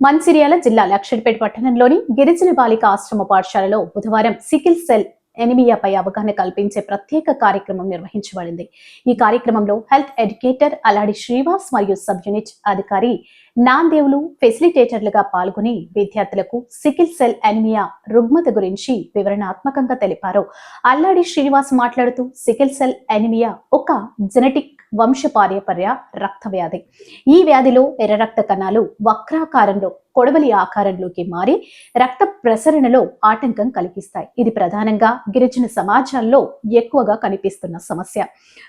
మంచిర్యాల జిల్లా లక్షడిపేట పట్టణంలోని గిరిజన బాలిక ఆశ్రమ పాఠశాలలో బుధవారం సికిల్ సెల్ ఎనిమియాపై అవగాహన కల్పించే ప్రత్యేక కార్యక్రమం నిర్వహించబడింది. ఈ కార్యక్రమంలో హెల్త్ ఎడ్యుకేటర్ అలాడి శ్రీవాస్ మరియు సబ్ యూనిట్ అధికారి నాందేవులు ఫెసిలిటేటర్లుగా పాల్గొని విద్యార్థులకు సికిల్ సెల్ ఎనిమియా రుగ్మత గురించి వివరణాత్మకంగా తెలిపారు. అల్లాడి శ్రీనివాస్ మాట్లాడుతూ సికిల్ సెల్ ఎనిమియా ఒక జెనెటిక్ వంశపార్యపర్య రక్త వ్యాధి ఈ వ్యాధిలో ఎర్ర రక్త కణాలు వక్రాకారంలో కొడవలి ఆకారంలోకి మారి రక్త ప్రసరణలో ఆటంకం కలిగిస్తాయి. ఇది ప్రధానంగా గిరిజన సమాజాల్లో ఎక్కువగా కనిపిస్తున్న సమస్య.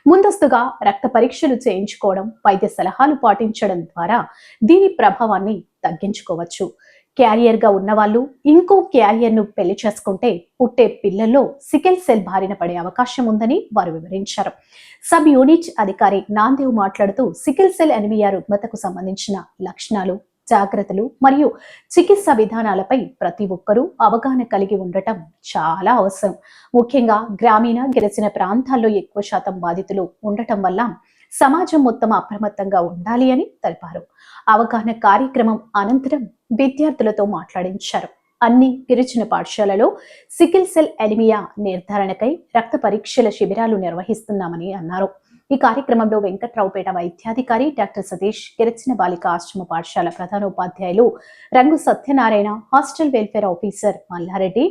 ముందస్తుగా రక్త పరీక్షలు చేయించుకోవడం వైద్య సలహాలు పాటించడం ద్వారా దీని ప్రభావాన్ని తగ్గించుకోవచ్చు. క్యారియర్గా ఉన్నవాళ్ళు ఇంకో క్యారియర్ను పెళ్ళి చేసుకుంటే పుట్టే పిల్లల్లో సికెల్ సెల్ బారిన పడే అవకాశం ఉందని వారు వివరించారు. సబ్ యూనిట్ అధికారి నాందేవ్ మాట్లాడుతూ సికిల్ సెల్ ఎనిమియా రుగ్మతకు సంబంధించిన లక్షణాలు జాగ్రత్తలు మరియు చికిత్స విధానాలపై ప్రతి ఒక్కరూ అవగాహన కలిగి ఉండటం చాలా అవసరం. ముఖ్యంగా గ్రామీణ గిరిజన ప్రాంతాల్లో ఎక్కువ శాతం బాధితులు ఉండటం వల్ల సమాజం మొత్తం అప్రమత్తంగా ఉండాలి అని తెలిపారు. అవగాహన కార్యక్రమం అనంతరం విద్యార్థులతో మాట్లాడించారు. అన్ని గిరిజన పాఠశాలలో సికిల్ సెల్ ఎనిమియా నిర్ధారణకై రక్త పరీక్షల శిబిరాలు నిర్వహిస్తున్నామని అన్నారు. ఈ కార్యక్రమంలో వెంకట్రావుపేట వైద్యాధికారి డాక్టర్ సతీష్ గిరిజన బాలిక ఆశ్రమ పాఠశాల ప్రధానోపాధ్యాయులు రంగు Satyanarayana hostel welfare officer Mallareddy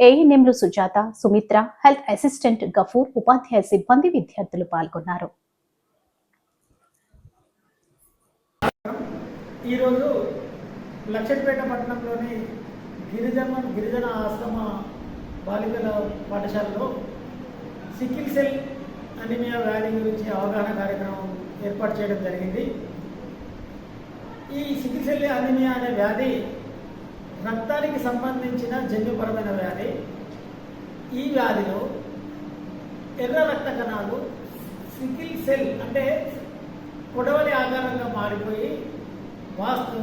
ఏఎన్ఎంలు సుజాత సుమిత్ర హెల్త్ అసిస్టెంట్ గఫూర్ ఉపాధ్యాయ సిబ్బంది విద్యార్థులు పాల్గొన్నారు. ఈరోజు లక్షపేట పట్టణంలోని గిరిజన గిరిజన ఆశ్రమ బాలికల పాఠశాలలో సికిల్ సెల్ అనిమియా వ్యాధి గురించి అవగాహన కార్యక్రమం ఏర్పాటు చేయడం జరిగింది. ఈ సికిల్ సెల్ అనిమియా అనే వ్యాధి రక్తానికి సంబంధించిన జన్యుపరమైన వ్యాధి. ఈ వ్యాధిలో ఎర్ర రక్త కణాలు సికిల్ సెల్ అంటే కొడవలి ఆకారంగా మారిపోయి వాస్తు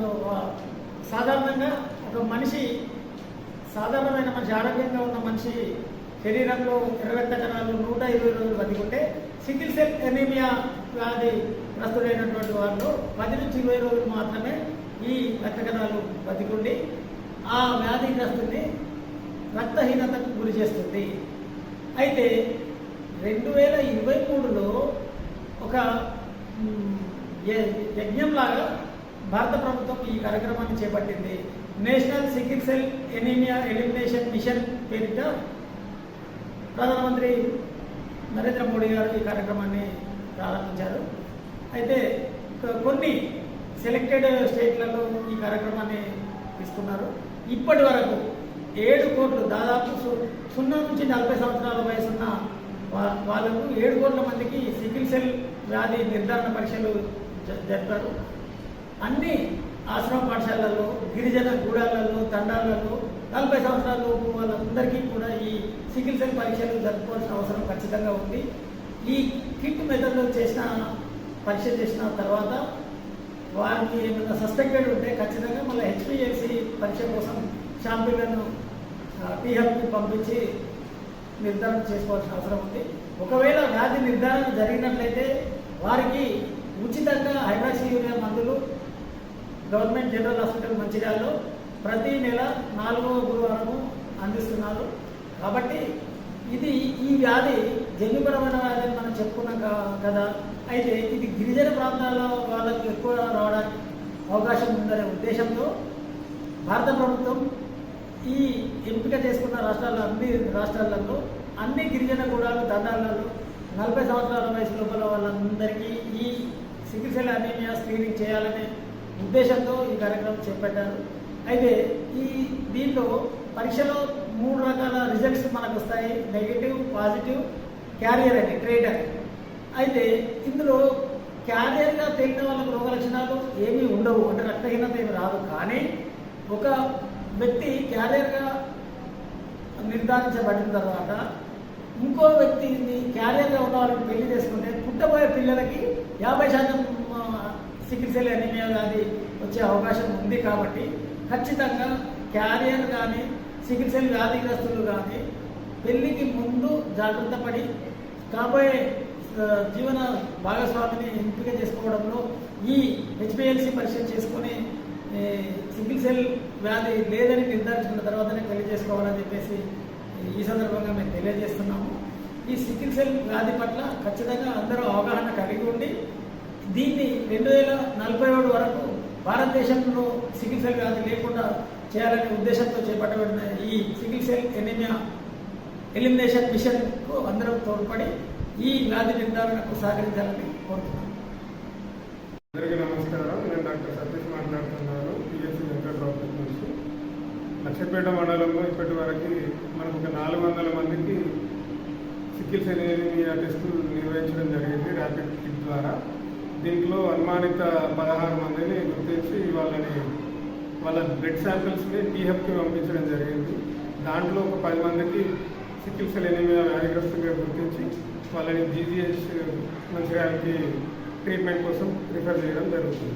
సాధారణంగా ఒక మనిషి సాధారణమైన మంచి ఆరోగ్యంగా ఉన్న మనిషి శరీరంలో ఇరవై కణాలు నూట ఇరవై రోజులు బతికుంటే సికిల్ సెల్ ఎనీమియా వ్యాధి గ్రస్తుడైనటువంటి వారిలో పది నుంచి ఇరవై రోజులు మాత్రమే ఈ రక్త కణాలు బతికుండి ఆ వ్యాధి గ్రస్తుని రక్తహీనతకు గురి చేస్తుంది. అయితే రెండు వేల ఇరవై మూడులో ఒక యజ్ఞంలాగా భారత ప్రభుత్వం ఈ కార్యక్రమాన్ని చేపట్టింది. National sickle cell anaemia elimination mission పేరిట ప్రధానమంత్రి నరేంద్ర మోడీ గారు ఈ కార్యక్రమాన్ని ప్రారంభించారు. అయితే కొన్ని సెలెక్టెడ్ స్టేట్లలో ఈ కార్యక్రమాన్ని తీసుకున్నారు ఇప్పటి వరకు ఏడు కోట్లు దాదాపు సున్నా నుంచి నలభై సంవత్సరాల వయసున్న వా- వాళ్ళకు ఏడు కోట్ల మందికి సికిల్ సెల్ వ్యాధి నిర్ధారణ పరీక్షలు జ- జరిపారు. అన్ని ఆశ్రమ పాఠశాలల్లో గిరిజన గూడాలలో తండాలలో నలభై సంవత్సరాల లోపు వాళ్ళందరికీ కూడా ఈ సికిల్ సెల్ పరీక్షలు జరుపుకోవాల్సిన అవసరం ఖచ్చితంగా ఉంది. ఈ కిట్ మెథడ్లో చేసిన పరీక్ష చేసిన తర్వాత వారికి ఏమైనా సస్పెక్టెడ్ ఉంటే ఖచ్చితంగా మళ్ళీ హెచ్పిఎల్సి పరీక్ష కోసం శాంపిళ్ళను టీహబ్కి పంపించి నిర్ధారణ చేసుకోవాల్సిన అవసరం ఉంది. ఒకవేళ వ్యాధి నిర్ధారణ జరిగినట్లయితే వారికి ఉచితంగా హైడ్రాక్సీ యూరియా మందులు గవర్నమెంట్ జనరల్ హాస్పిటల్ మంచిర్యాలలో ప్రతి నెల నాలుగవ గురువారము అందిస్తున్నారు. కాబట్టి ఇది ఈ వ్యాధి జన్యుపరమైన వ్యాధి అని మనం చెప్పుకున్నాం కదా. అయితే ఇది గిరిజన ప్రాంతాల్లో వాళ్ళకి ఎక్కువ రావడానికి అవకాశం ఉందనే ఉద్దేశంతో భారత ప్రభుత్వం ఈ ఎంపిక చేసుకున్న రాష్ట్రాల్లో అన్ని రాష్ట్రాలలో అన్ని గిరిజన గూడాలు దండాలలో నలభై సంవత్సరాల వయసు లోపల వాళ్ళందరికీ ఈ సికిల్ అనేమియా స్క్రీనింగ్ చేయాలనే ఉద్దేశంతో ఈ కార్యక్రమం చేపట్టారు. అయితే ఈ దీంట్లో పరీక్షలో మూడు రకాల రిజల్ట్స్ మనకు వస్తాయి. నెగిటివ్ పాజిటివ్ క్యారియర్ అని ట్రేడర్ అయితే ఇందులో క్యారియర్గా తేలిన వాళ్ళకి రోగ లక్షణాలు ఏమీ ఉండవు. అంటే రక్తహీనత ఏమి రాదు. కానీ ఒక వ్యక్తి క్యారియర్గా నిర్ధారించబడిన తర్వాత ఇంకో వ్యక్తిని క్యారియర్గా ఉన్న వాళ్ళకి పెళ్ళి చేసుకుంటే పుట్టబోయే పిల్లలకి యాభై శాతం సికిల్సెల్ ఎనిమియా వ్యాధి వచ్చే అవకాశం ఉంది కాబట్టి ఖచ్చితంగా క్యారియర్ కానీ సికిల్సెల్ వ్యాధిగ్రస్తులు కానీ పెళ్ళికి ముందు జాగ్రత్త పడి కాబోయే జీవన భాగస్వామిని ఎంపిక చేసుకోవడంలో ఈ హెచ్పిఎల్సి పరీక్ష చేసుకొని సింగిల్ సెల్ వ్యాధి లేదని నిర్ధారించుకున్న తర్వాతనే పెళ్ళి చేసుకోవాలని చెప్పేసి ఈ సందర్భంగా మేము తెలియజేస్తున్నాము. ఈ సికిల్ సెల్ వ్యాధి పట్ల ఖచ్చితంగా అందరూ అవగాహన కలిగి ఉండి దీన్ని రెండు వేల నలభై ఏడు వరకు భారతదేశంలో సికిల్ సెల్ వ్యాధి లేకుండా చేయాలనే ఉద్దేశంతో చేపట్టబడిన ఈ సికిల్ సెల్ ఎనిమియా ఎలిమినేషన్ మిషన్కు అందరం తోడ్పడి ఈ వ్యాధి నిర్ధారణకు సహకరించాలని కోరుతున్నాను అందరికీ నమస్కారం. నేను డాక్టర్ సతీష్ మాట్లాడుతున్నాను. పిఎస్సి వెంకట డాక్టర్ నుంచి. లక్షపేట మండలంలో ఇప్పటి వరకు మనకు ఒక నాలుగు వందల మందికి సికిల్స్ ఎనీమియా టెస్టులు నిర్వహించడం జరిగింది ర్యాపిడ్ కిట్ ద్వారా. దీంట్లో అనుమానిత పదహారు మందిని గుర్తించి వాళ్ళని వాళ్ళ బ్లడ్ శాంపిల్స్ని టీహెప్కి పంపించడం జరిగింది. దాంట్లో ఒక పది మందికి చికిత్స లేని ఎనీమియా వ్యాధిగ్రస్తులుగా గుర్తించి వాళ్ళని జీజీహెచ్ మంచిర్యాలకి ట్రీట్మెంట్ కోసం రిఫర్ చేయడం జరుగుతుంది.